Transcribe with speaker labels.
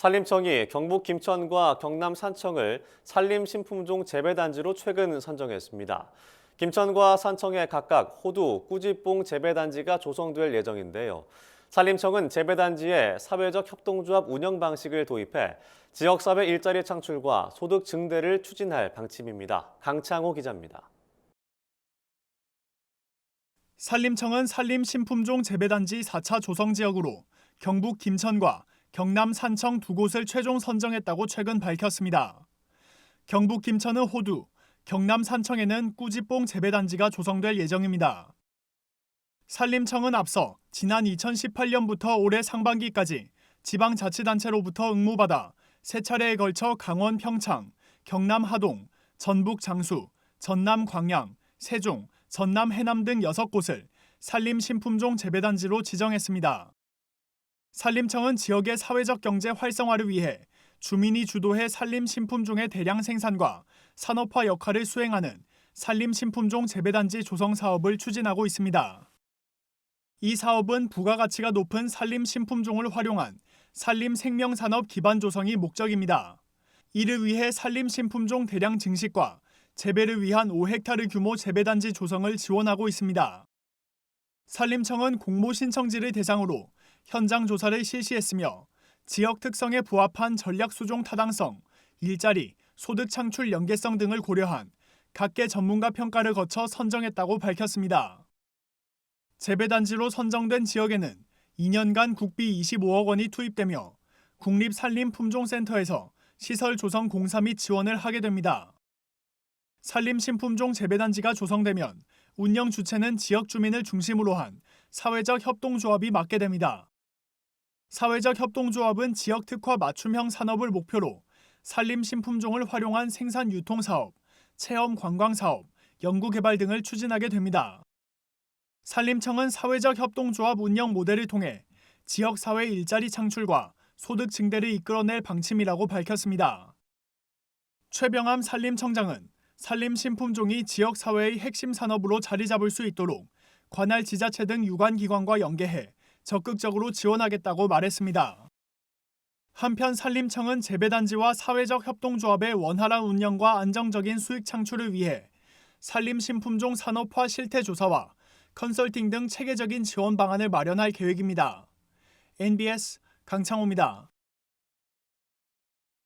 Speaker 1: 산림청이 경북 김천과 경남 산청을 산림신품종 재배단지로 최근 선정했습니다. 김천과 산청에 각각 호두, 꾸지뽕 재배단지가 조성될 예정인데요. 산림청은 재배단지에 사회적 협동조합 운영 방식을 도입해 지역사회 일자리 창출과 소득 증대를 추진할 방침입니다. 강창호 기자입니다.
Speaker 2: 산림청은 산림신품종 재배단지 4차 조성지역으로 경북 김천과 경남 산청 두 곳을 최종 선정했다고 최근 밝혔습니다. 경북 김천은 호두, 경남 산청에는 꾸지뽕 재배단지가 조성될 예정입니다. 산림청은 앞서 지난 2018년부터 올해 상반기까지 지방자치단체로부터 응모받아 세 차례에 걸쳐 강원 평창, 경남 하동, 전북 장수, 전남 광양, 세종, 전남 해남 등 6곳을 산림신품종 재배단지로 지정했습니다. 산림청은 지역의 사회적 경제 활성화를 위해 주민이 주도해 산림 신품종의 대량 생산과 산업화 역할을 수행하는 산림 신품종 재배단지 조성 사업을 추진하고 있습니다. 이 사업은 부가가치가 높은 산림 신품종을 활용한 산림 생명산업 기반 조성이 목적입니다. 이를 위해 산림 신품종 대량 증식과 재배를 위한 5헥타르 규모 재배단지 조성을 지원하고 있습니다. 산림청은 공모 신청지를 대상으로 현장 조사를 실시했으며 지역 특성에 부합한 전략 수종 타당성, 일자리, 소득 창출 연계성 등을 고려한 각계 전문가 평가를 거쳐 선정했다고 밝혔습니다. 재배단지로 선정된 지역에는 2년간 국비 25억 원이 투입되며 국립산림품종센터에서 시설 조성 공사 및 지원을 하게 됩니다. 산림신품종 재배단지가 조성되면 운영 주체는 지역 주민을 중심으로 한 사회적 협동조합이 맡게 됩니다. 사회적 협동조합은 지역 특화 맞춤형 산업을 목표로 산림 신품종을 활용한 생산 유통 사업, 체험 관광 사업, 연구 개발 등을 추진하게 됩니다. 산림청은 사회적 협동조합 운영 모델을 통해 지역 사회 일자리 창출과 소득 증대를 이끌어낼 방침이라고 밝혔습니다. 최병암 산림청장은 산림 신품종이 지역 사회의 핵심 산업으로 자리 잡을 수 있도록 관할 지자체 등 유관 기관과 연계해 적극적으로 지원하겠다고 말했습니다. 한편 산림청은 재배단지와 사회적 협동조합의 원활한 운영과 안정적인 수익 창출을 위해 산림신품종 산업화 실태 조사와 컨설팅 등 체계적인 지원 방안을 마련할 계획입니다. NBS 강창호입니다.